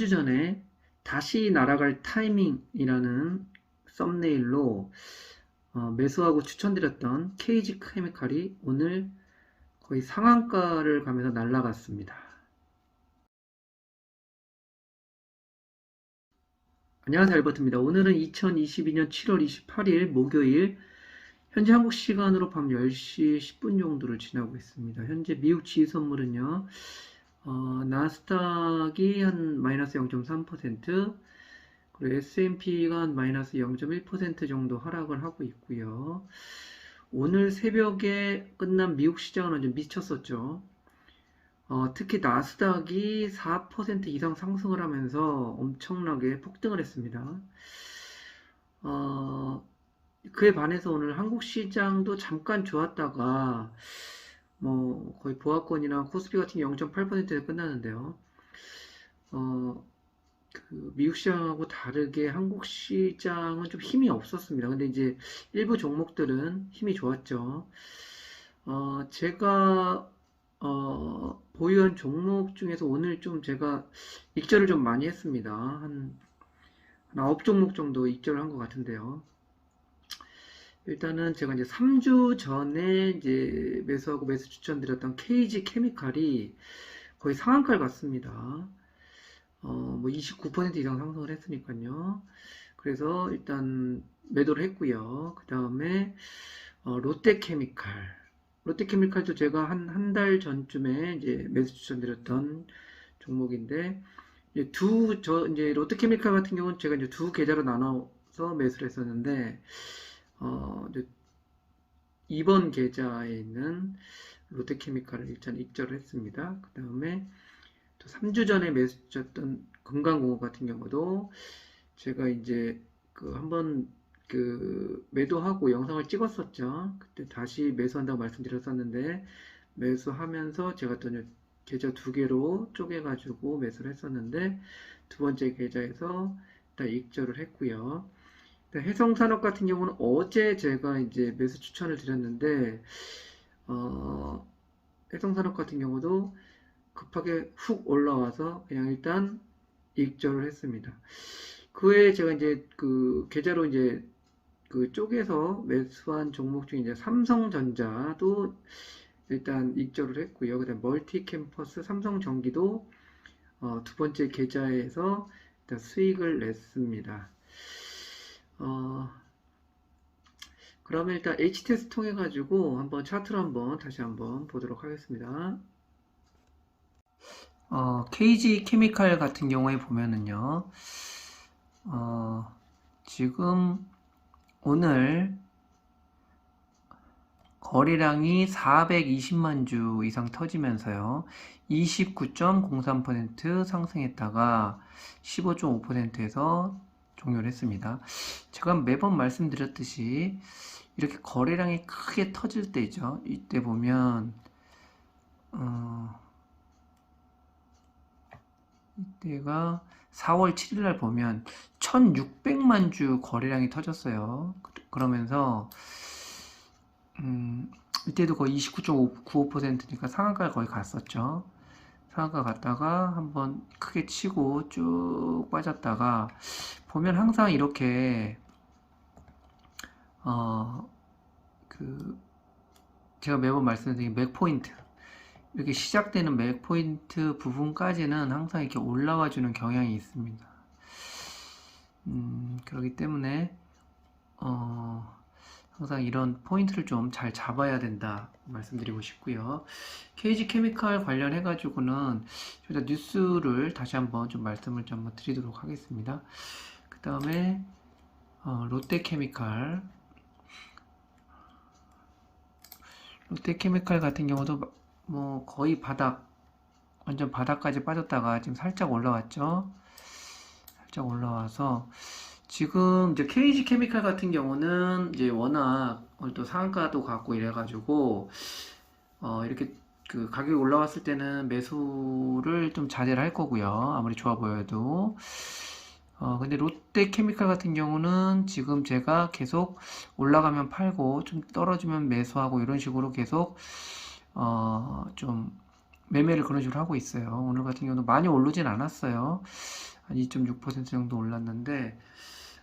주 전에 다시 날아갈 타이밍이라는 썸네일로 어, 매수하고 추천드렸던 KG 케미칼이 오늘 거의 상한가를 가면서 날아갔습니다. 안녕하세요 알버트입니다. 오늘은 2022년 7월 28일 목요일 현재 한국 시간으로 밤 10시 10분 정도를 지나고 있습니다. 현재 미국 지수 선물은요. 어, 나스닥이 한 마이너스 0.3%, 그리고 S&P가 한 마이너스 0.1% 정도 하락을 하고 있고요. 오늘 새벽에 끝난 미국 시장은 완전 미쳤었죠. 어, 특히 나스닥이 4% 이상 상승을 하면서 엄청나게 폭등을 했습니다. 어, 그에 반해서 오늘 한국 시장도 잠깐 좋았다가 뭐 거의 보합권이나 코스피 같은 게 0.8%에 끝나는데요. 어, 그 미국 시장하고 다르게 한국 시장은 좀 힘이 없었습니다. 근데 이제 일부 종목들은 힘이 좋았죠. 어, 제가 어, 보유한 종목 중에서 오늘 좀 제가 익절을 좀 많이 했습니다. 한, 한 9종목 정도 익절을 한 것 같은데요. 일단은 제가 이제 3주 전에 이제 매수하고 매수 추천드렸던 KG 케미칼이 거의 상한가를 갔습니다. 어, 뭐 29% 이상 상승을 했으니까요. 그래서 일단 매도를 했고요. 그 다음에 어, 롯데케미칼. 롯데케미칼도 제가 한 한 달 전쯤에 이제 매수 추천드렸던 종목인데 두 저 이제 롯데케미칼 같은 경우는 제가 이제 두 계좌로 나눠서 매수를 했었는데 어, 이제 2번 계좌에 있는 롯데케미칼을 일단 입절을 했습니다. 그 다음에 또 3주 전에 매수했던 건강공업 같은 경우도 제가 이제 그 한번 그 매도하고 영상을 찍었었죠. 그때 다시 매수한다고 말씀드렸었는데 매수하면서 제가 또 계좌 두 개로 쪼개가지고 매수를 했었는데 두 번째 계좌에서 일단 입절을 했고요. 해성산업 같은 경우는 어제 제가 이제 매수 추천을 드렸는데 어, 해성산업 같은 경우도 급하게 훅 올라와서 그냥 일단 입절을 했습니다. 그 외에 제가 이제 그 계좌로 이제 그 쪽에서 매수한 종목 중에 이제 삼성전자도 일단 입절을 했고요. 그다음 멀티캠퍼스 삼성전기도 어, 두 번째 계좌에서 일단 수익을 냈습니다. 어, 그러면 일단 H테스트 통해 가지고 한번 차트를 한번 다시 한번 보도록 하겠습니다. 어, KG 케미칼 같은 경우에 보면은요, 어, 지금 오늘 거래량이 420만 주 이상 터지면서요, 29.03% 상승했다가 15.5%에서 종료를 했습니다. 제가 매번 말씀드렸듯이 이렇게 거래량이 크게 터질 때죠. 이때 보면 어, 이때가 4월 7일 날 보면 1600만 주 거래량이 터졌어요. 그러면서 음, 이때도 거의 29.95%니까 상한가를 거의 갔었죠. 상한가 갔다가 한번 크게 치고 쭉 빠졌다가 보면 항상 이렇게 어 그 제가 매번 말씀드린 맥포인트 이렇게 시작되는 맥포인트 부분까지는 항상 이렇게 올라와 주는 경향이 있습니다. 음, 그렇기 때문에 어 항상 이런 포인트를 좀 잘 잡아야 된다 말씀드리고 싶고요. KG 케미칼 관련해 가지고는 저희가 뉴스를 다시 한번 좀 말씀을 좀 드리도록 하겠습니다. 그 다음에 어, 롯데 케미칼 롯데 케미칼 같은 경우도 뭐 거의 바닥 완전 바닥까지 빠졌다가 지금 살짝 올라왔죠. 살짝 올라와서 지금 이제 KG 케미칼 같은 경우는 이제 워낙 또 상한가도 갖고 이래가지고 어 이렇게 그 가격이 올라왔을 때는 매수를 좀 자제를 할 거고요. 아무리 좋아 보여도. 어 근데 롯데 케미칼 같은 경우는 지금 제가 계속 올라가면 팔고 좀 떨어지면 매수하고 이런 식으로 계속 어 좀 매매를 그런 식으로 하고 있어요. 오늘 같은 경우는 많이 오르진 않았어요. 한 2.6% 정도 올랐는데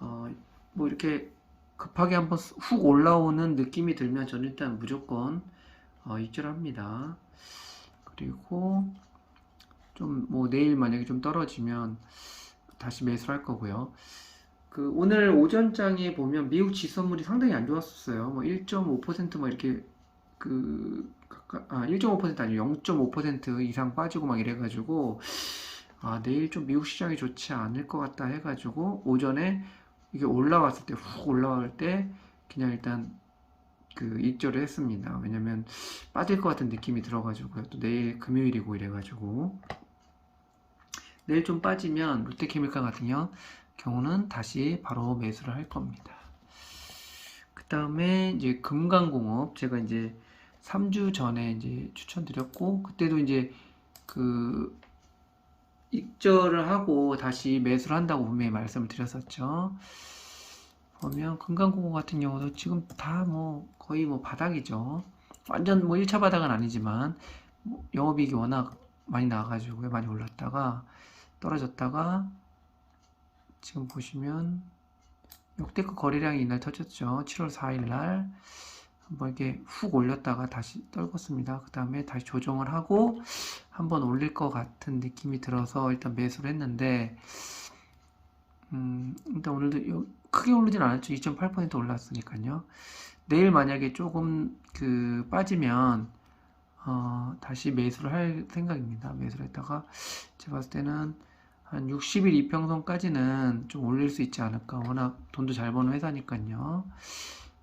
어, 뭐 이렇게 급하게 한번 훅 올라오는 느낌이 들면 저는 일단 무조건 어, 입절합니다. 그리고 좀 뭐 내일 만약에 좀 떨어지면 다시 매수를 할 거고요. 그 오늘 오전장에 보면 미국 지수선물이 상당히 안 좋았었어요. 뭐 1.5%뭐 이렇게 그 아, 1.5% 아니고 0.5% 이상 빠지고 막 이래가지고 아 내일 좀 미국 시장이 좋지 않을 것 같다 해가지고 오전에 이게 올라왔을 때 훅 올라갈 때 그냥 일단 그 익절을 했습니다. 왜냐면 빠질 것 같은 느낌이 들어가지고요. 또 내일 금요일이고 이래가지고 내일 좀 빠지면 롯데케미칼 같은 경우- 경우는 다시 바로 매수를 할 겁니다. 그 다음에 이제 금강공업 제가 이제 3주 전에 이제 추천드렸고 그때도 이제 그 익절을 하고 다시 매수를 한다고 분명히 말씀을 드렸었죠. 보면 금강공업 같은 경우도 지금 다 뭐 거의 뭐 바닥이죠. 완전 뭐 1차 바닥은 아니지만 뭐 영업이익이 워낙 많이 나가지고 많이 올랐다가 떨어졌다가 지금 보시면 역대급 거래량이 이날 터졌죠. 7월 4일 날 한번 이렇게 훅 올렸다가 다시 떨궜습니다. 그 다음에 다시 조정을 하고 한번 올릴 것 같은 느낌이 들어서 일단 매수를 했는데 음, 일단 오늘도 요- 크게 오르진 않았죠. 2.8% 올랐으니까요. 내일 만약에 조금 그 빠지면 어, 다시 매수를 할 생각입니다. 매수를 했다가 제가 봤을 때는 한 60일 이평선까지는 좀 올릴 수 있지 않을까. 워낙 돈도 잘 버는 회사니까요.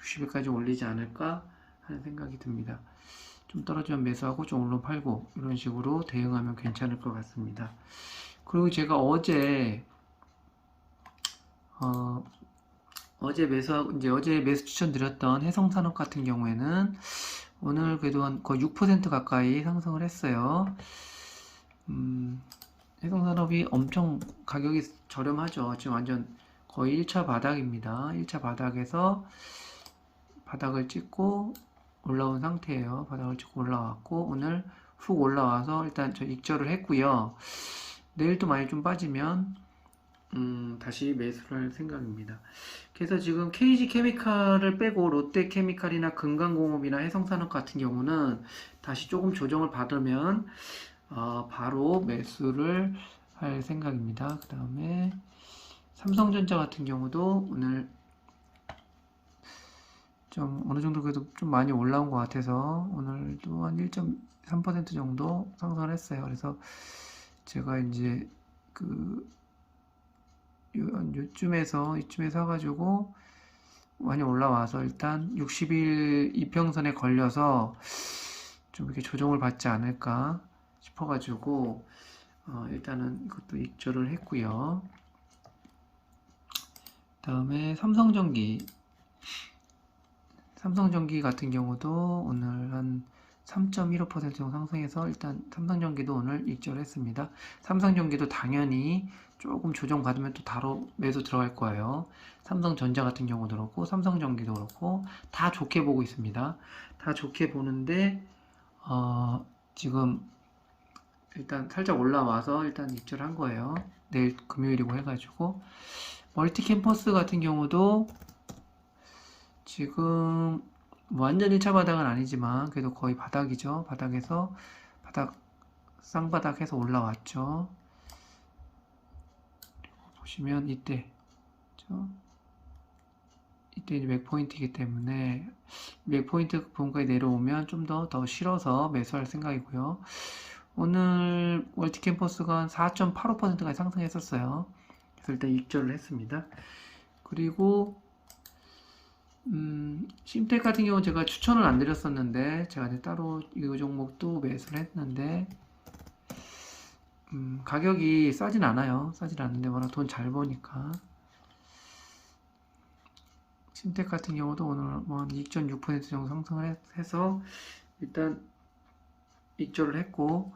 60일까지 올리지 않을까 하는 생각이 듭니다. 좀 떨어지면 매수하고 좀 올라 팔고 이런 식으로 대응하면 괜찮을 것 같습니다. 그리고 제가 어제 어, 어제 매수하고 이제 어제 매수 추천드렸던 해성산업 같은 경우에는 오늘 그래도 한 거의 6% 가까이 상승을 했어요. 음, 해성산업이 엄청 가격이 저렴하죠. 지금 완전 거의 1차 바닥입니다. 1차 바닥에서 바닥을 찍고 올라온 상태예요. 바닥을 찍고 올라왔고 오늘 훅 올라와서 일단 저 익절을 했고요. 내일도 많이 좀 빠지면 음, 다시 매수를 할 생각입니다. 그래서 지금 KG 케미칼을 빼고 롯데 케미칼이나 금강공업이나 해성산업 같은 경우는 다시 조금 조정을 받으면 어, 바로 매수를 할 생각입니다. 그 다음에 삼성전자 같은 경우도 오늘 좀 어느 정도 그래도 좀 많이 올라온 것 같아서 오늘도 한 1.3% 정도 상승을 했어요. 그래서 제가 이제 그 요, 요쯤에서 이쯤에 사가지고 많이 올라와서 일단 60일 이평선에 걸려서 좀 이렇게 조정을 받지 않을까 싶어가지고 어, 일단은 이것도 익절을 했고요. 다음에 삼성전기 삼성전기 같은 경우도 오늘 한 3.15% 정도 상승해서 일단 삼성전기도 오늘 익절했습니다. 삼성전기도 당연히 조금 조정받으면 또 바로 매수 들어갈 거예요. 삼성전자 같은 경우도 그렇고 삼성전기도 그렇고 다 좋게 보고 있습니다. 다 좋게 보는데 어, 지금 일단 살짝 올라와서 일단 입절한 거예요. 내일 금요일이고 해가지고 멀티 캠퍼스 같은 경우도 지금 완전 1차 바닥은 아니지만 그래도 거의 바닥이죠. 바닥에서 바닥 쌍바닥해서 올라왔죠. 보시면 이때 그죠? 이때 이제 맥포인트이기 때문에 맥포인트 부분까지 내려오면 좀 더더 실어서 매수할 생각이고요. 오늘 월티 캠퍼스가 한 4.85%까지 상승했었어요. 그래서 일단 입절을 했습니다. 그리고 음, 심텍 같은 경우는 제가 추천을 안 드렸었는데 제가 이제 따로 이 종목도 매수를 했는데 음, 가격이 싸진 않아요. 싸진 않는데 워낙 돈 잘 버니까 심텍 같은 경우도 오늘 뭐 2.6% 정도 상승을 해- 해서 일단 입절을 했고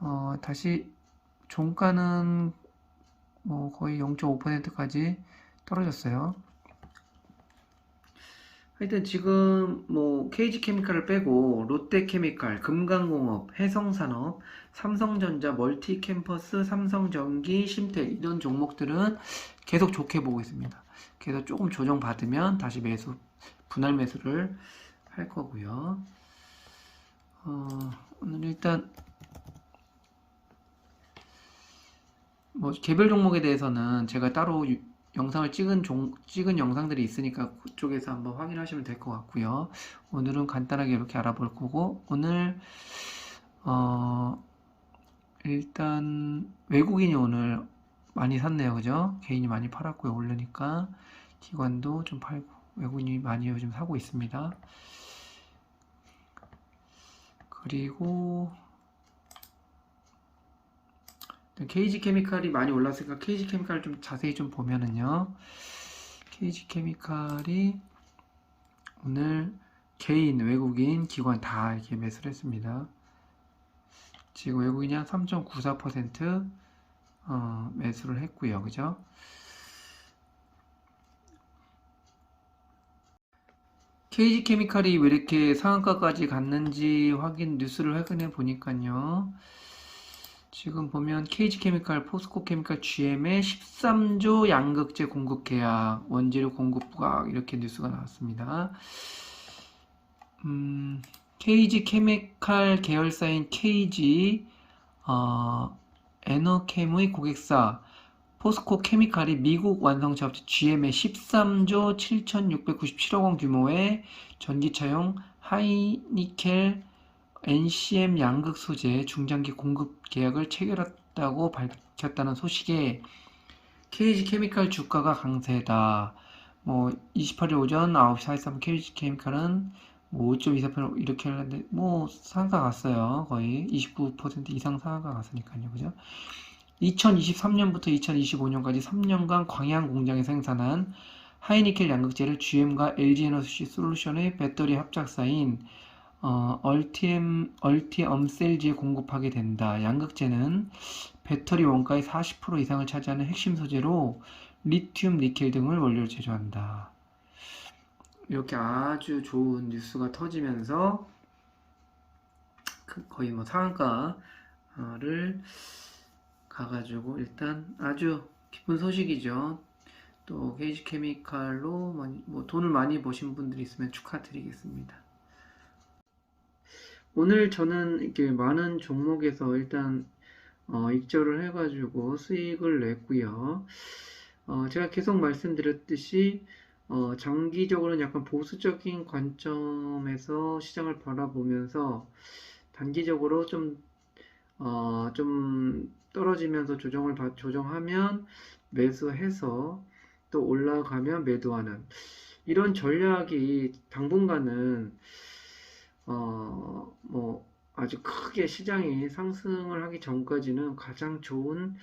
어, 다시 종가는 뭐 거의 0.5%까지 떨어졌어요. 하여튼 지금 뭐 KG 케미칼을 빼고 롯데 케미칼, 금강공업, 해성산업, 삼성전자, 멀티 캠퍼스, 삼성전기, 심텍 이런 종목들은 계속 좋게 보고 있습니다. 그래서 조금 조정 받으면 다시 매수, 분할 매수를 할 거고요. 어, 오늘 일단 뭐 개별 종목에 대해서는 제가 따로 유- 영상을 찍은 종, 찍은 영상들이 있으니까 그쪽에서 한번 확인하시면 될 것 같고요. 오늘은 간단하게 이렇게 알아볼 거고 오늘 어 일단 외국인이 오늘 많이 샀네요. 그죠? 개인이 많이 팔았고요. 오르니까 기관도 좀 팔고 외국인이 많이 요즘 사고 있습니다. 그리고 KG 케미칼이 많이 올랐으니까 KG 케미칼 좀 자세히 좀 보면은요. KG 케미칼이 오늘 개인, 외국인, 기관 다 이렇게 매수를 했습니다. 지금 외국인이 한 3.94% 어, 매수를 했고요. 그죠? KG 케미칼이 왜 이렇게 상한가까지 갔는지 확인 뉴스를 확인해 보니까요. 지금 보면 KG 케미칼, 포스코 케미칼, GM의 13조 양극재 공급 계약, 원재료 공급 부각 이렇게 뉴스가 나왔습니다. 음, KG 케미칼 계열사인 KG 어, 에너캠의 고객사 포스코 케미칼이 미국 완성차업체 GM의 13조 7,697억 원 규모의 전기차용 하이니켈 NCM 양극 소재 중장기 공급 계약을 체결했다고 밝혔다는 소식에 KG 케미칼 주가가 강세다. 뭐 28일 오전 9시 43분 KG 케미칼은 뭐 5.24% 이렇게 하는데 뭐 상가 갔어요. 거의 29% 이상 상가 갔으니까요. 그죠? 2023년부터 2025년까지 3년간 광양 공장에 생산한 하이니켈 양극재를 GM과 LG 에너지 솔루션의 배터리 합작사인 어, 얼티엄셀지에 공급하게 된다. 양극재는 배터리 원가의 40% 이상을 차지하는 핵심 소재로 리튬, 니켈 등을 원료로 제조한다. 이렇게 아주 좋은 뉴스가 터지면서 그 거의 뭐 상한가를 가가지고 일단 아주 기쁜 소식이죠. 또 KG 케미칼로 뭐 돈을 많이 버신 분들이 있으면 축하드리겠습니다. 오늘 저는 이렇게 많은 종목에서 일단 어, 익절을 해가지고 수익을 냈고요. 어, 제가 계속 말씀드렸듯이 어, 장기적으로는 약간 보수적인 관점에서 시장을 바라보면서 단기적으로 좀, 어, 좀 떨어지면서 조정을 받- 조정하면 매수해서 또 올라가면 매도하는 이런 전략이 당분간은 어, 뭐 아주 크게 시장이 상승을 하기 전까지는 가장 좋은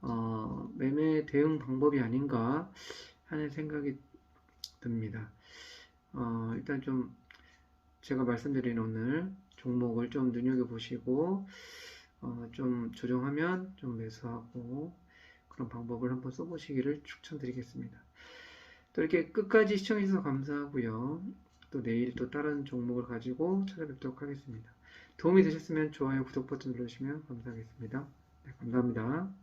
어, 매매 대응 방법이 아닌가 하는 생각이 듭니다. 어, 일단 좀 제가 말씀드린 오늘 종목을 좀 눈여겨보시고 어, 좀 조정하면 좀 매수하고 그런 방법을 한번 써보시기를 추천드리겠습니다. 또 이렇게 끝까지 시청해주셔서 감사하고요. 또 내일 또 다른 종목을 가지고 찾아뵙도록 하겠습니다. 도움이 되셨으면 좋아요, 구독 버튼 눌러주시면 감사하겠습니다. 네, 감사합니다.